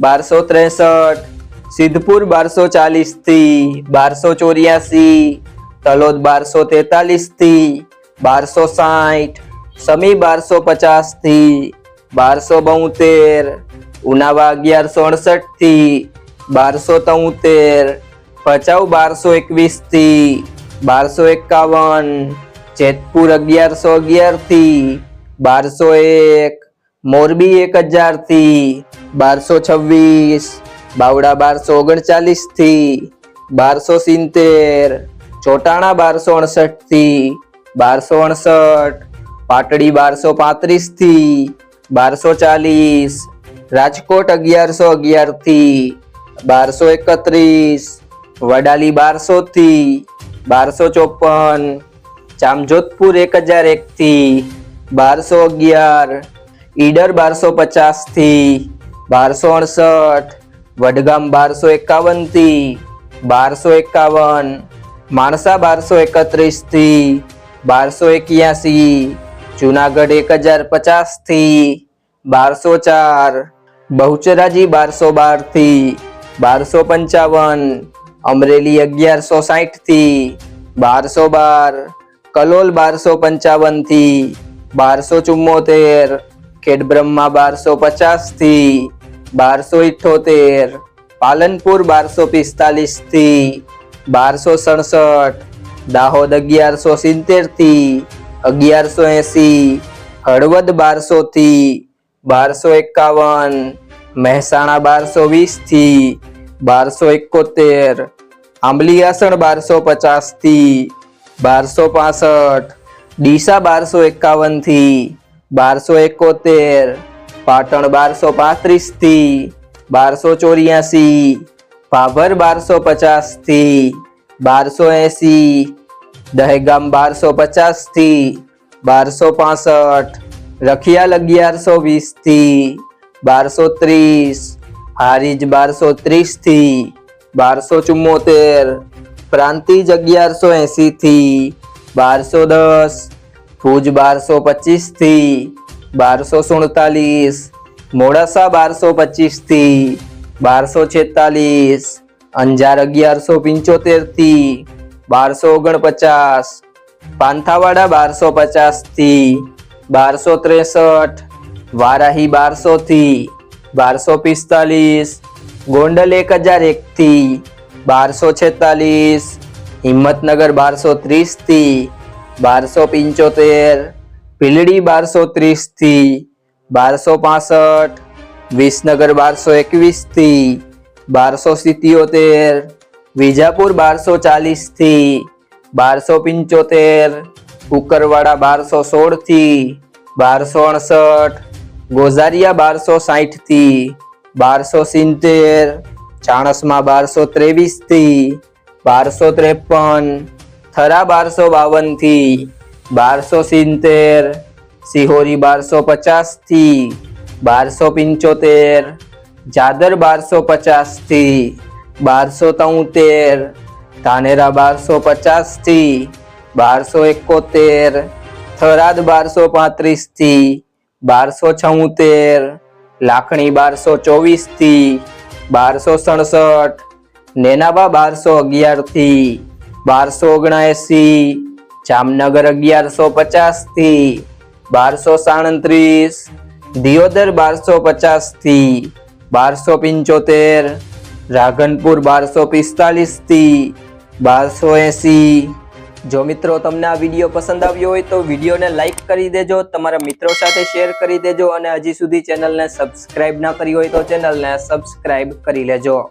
બારસો ત્રેસઠ, સિદ્ધપુર બારસો ચાલીસથી, બારસો ચોર્યાસી, તલોદ બારસો તેતાલીસથી, બારસો સાઠ, સમી બારસો પચાસથી, બારસો બોતેર, ઉનાવા અગિયારસો અડસઠથી, બારસો તોતેર, ભચાઉ બારસો એકવીસથી, બારસો એકાવન, જેતપુર અગિયારસો અગિયારથી, બારસો એક મોરબી એક હજારથી બારસો છવ્વીસ, બાવડા બારસો ઓગણચાલીસથી બારસો સિત્તેર, ચોટાણા બારસો અડસઠથી બારસો અડસઠ, પાટડી બારસો પાંત્રીસથી બારસો ચાલીસ, રાજકોટ અગિયારસો અગિયારથી બારસો એકત્રીસ, વડાલી બારસોથી બારસો ચોપન, જામજોધપુર એક હજાર એકથી બારસો અગિયાર ઈડર બારસો પચાસથી બારસો અડસઠ, વડગામ બારસો એકાવનથી બારસો એકાવન, માણસા બારસો એકત્રીસથી બારસો એક્યાસી, જુનાગઢ એક હજાર પચાસથી બારસો ચાર, બહુચરાજી બારસો બારથી બારસો પંચાવન, અમરેલી અગિયારસો સાઠથી બારસો બાર, કલોલ બારસો પંચાવનથી બારસો ચુમ્મોતેર ખેડબ્રહ્મા બારસો પચાસથી બારસો ઇઠ્ઠોતેર પાલનપુર બારસો પિસ્તાલીસથી બારસો સડસઠ, દાહોદ અગિયારસો સિત્તેરથી અગિયારસો એંસી, હળવદ બારસોથી બારસો એકાવન, મહેસાણા બારસો વીસથી બારસો એકોતેર આંબલીયાસણ બારસો પચાસથી બારસો પાસઠ, ડીસા બારસો એકાવનથી બારસો એકોતેર, પાટણ બારસો પાંત્રીસથી, બારસો ચોર્યાસી, ભાભર બારસો પચાસથી, બારસો એંસી, દહેગામ બારસો પચાસથી, બારસો પાસઠ રખિયાલ અગિયારસો વીસથી, બારસો ત્રીસ, હારીજ બારસો ત્રીસથી, બારસો ચુમ્મોતેર, પ્રાંતિજ અગિયારસો એંસીથી, બારસો દસ ભુજ બારસો પચીસથી બારસો સુડતાલીસ, મોડાસા બારસો પચીસથી બારસો છેતાલીસ, અંજાર અગિયારસો પંચોતેરથી બારસો ઓગણપચાસ, પાંથાવાડા બારસો પચાસથી બારસો ત્રેસઠ, વારાહી બારસોથી બારસો પિસ્તાલીસ, ગોંડલ એક હજાર એકથી બારસો છેતાલીસ, હિંમતનગર બારસો ત્રીસથી બારસો પંચોતેર, ભીલડી બારસો ત્રીસથી, બારસો પાસઠ, વિસનગર બારસો એકવીસથી, બારસો સિત્યોતેર, વિજાપુર બારસો ચાલીસથી, બારસો પંચોતેર કુકરવાડા બારસો સોળથી, બારસો અડસઠ, ગોઝારિયા બારસો સાઠથી, બારસો સિત્તેર, ચાણસમાં બારસો ત્રેવીસથી, બારસો ત્રેપન થરા બારસો બાવનથી, બારસો સિત્તેર, સિહોરી બારસો પચાસથી, બારસો પંચોતેર, જાદર બારસો પચાસથી, બારસો તોતેર, ધાનેરા બારસો પચાસથી, બારસો એકોતેર, થરાદ બારસો પાંત્રીસથી, બારસો છોતેર, લાખણી બારસો ચોવીસથી, બારસો સડસઠ, નેનાબા બારસો અગિયારથી બારસો ઓગણએંસી, જામનગર અગિયારસો પચાસથી, બારસો સાડત્રીસ, દિયોદર બારસો પચાસથી, બારસો પંચોતેર રાધનપુર બારસો પિસ્તાલીસથી, બારસો એંસી. જો મિત્રો તમને આ વીડિયો પસંદ આવ્યો હોય તો વિડીયોને લાઈક કરી દેજો, તમારા મિત્રો સાથે શેર કરી દેજો અને હજી સુધી ચેનલને સબસ્ક્રાઇબ ના કરી હોય તો ચેનલને સબસ્ક્રાઇબ કરી લેજો.